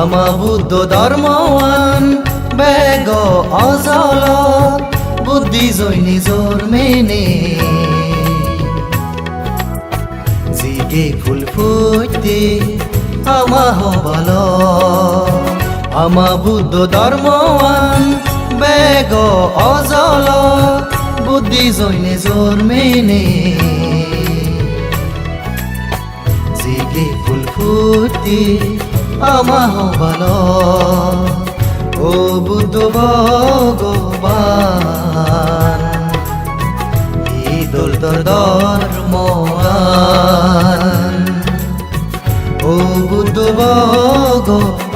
আমা বুদ্ধ ধর্মৱান বেগ অজল বুদ্ধি জৈ নিজৰ মেনে। জিগে ফুল ফুটতে আমা হবল আমা বুদ্ধ ধর্মৱান বেগ অজল বুদ্ধি জৈ নিজৰ মেনে। জিগে ফুল ফুটতে আমা হবল ও বুদ্ধ ভগবান, ঈদুল তোর ধর্ময়ান ও বুদ্ধ ভগবান,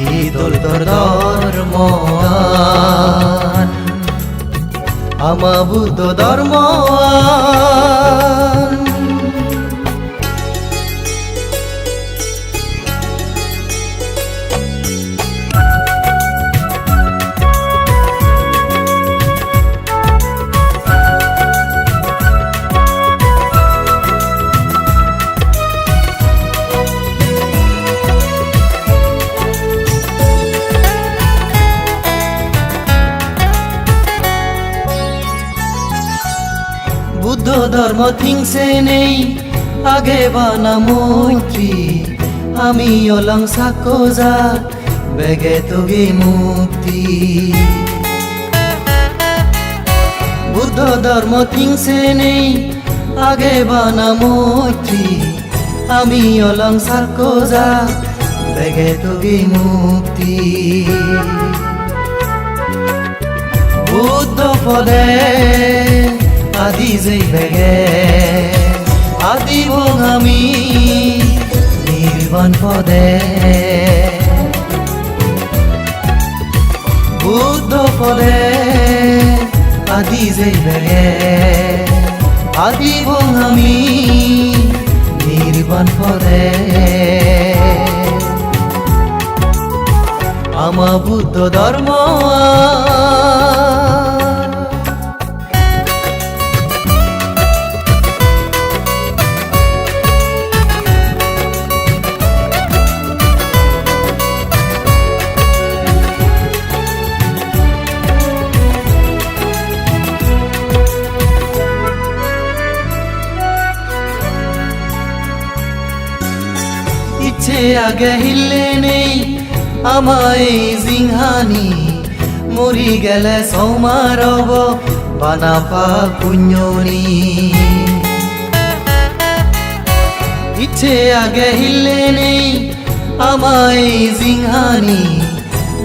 ঈদুল তোর ধর্ময়ান আমা বুদ্ধ ধর্ময়ান বুদ্ধ ধর্ম থিংসে নেই। আগে বানা মৈত্রী, আমি অলং সাকোজা বেগে তোগে মুক্তি। বুদ্ধ ধর্ম থিংসে নেই, আগে বানা মৈত্রী, আমি অলং সাকোজা বেগে তোগে মুক্তি। বুদ্ধ পদে আদি যেই বেগে, আদি আমি নির্বাণ পদে। বুদ্ধ পদে আদি যেই বেগে, আদি আমি নির্বাণ পদে। আমা বুদ্ধ ধর্ম ইচ্ছে আগে হিলে নেই। আমায় জিংহানি, মরি গেলে সৌমারব বানাপা পুণ্যনি। ইচ্ছে আগে হিলে নেই, আমায় জিংহানি,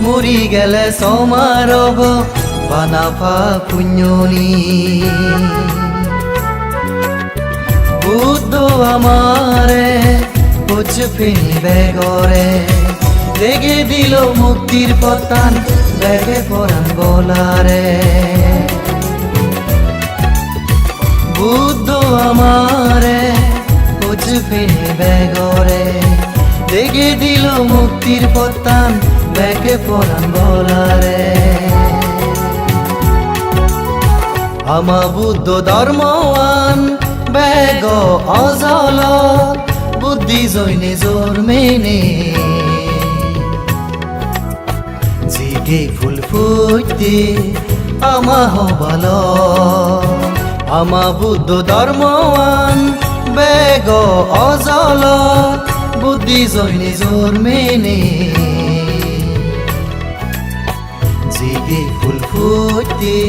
মরি গেলে সৌমারব বানাপা পুণ্যনি। বুদ্ধ আমারে ফিনি বেগরে লেগে দিল মুক্তির পতান বেগে পরান বলারে বুদ্ধ আমারে কুচ ফিনি বেগরে লেগে দিল মুক্তির পতান বেগে পরান বলারে আমা বুদ্ধ ধর্মৱান বেগ অজল। বুদ্ধি জৈ নিজৰ মেনে। জিগে ফুল ফুটতে আমা হবল। আমা বুদ্ধ ধর্মৱান বেগ অজল। বুদ্ধি জৈ নিজৰ মেনে। জিগে ফুল ফুটতে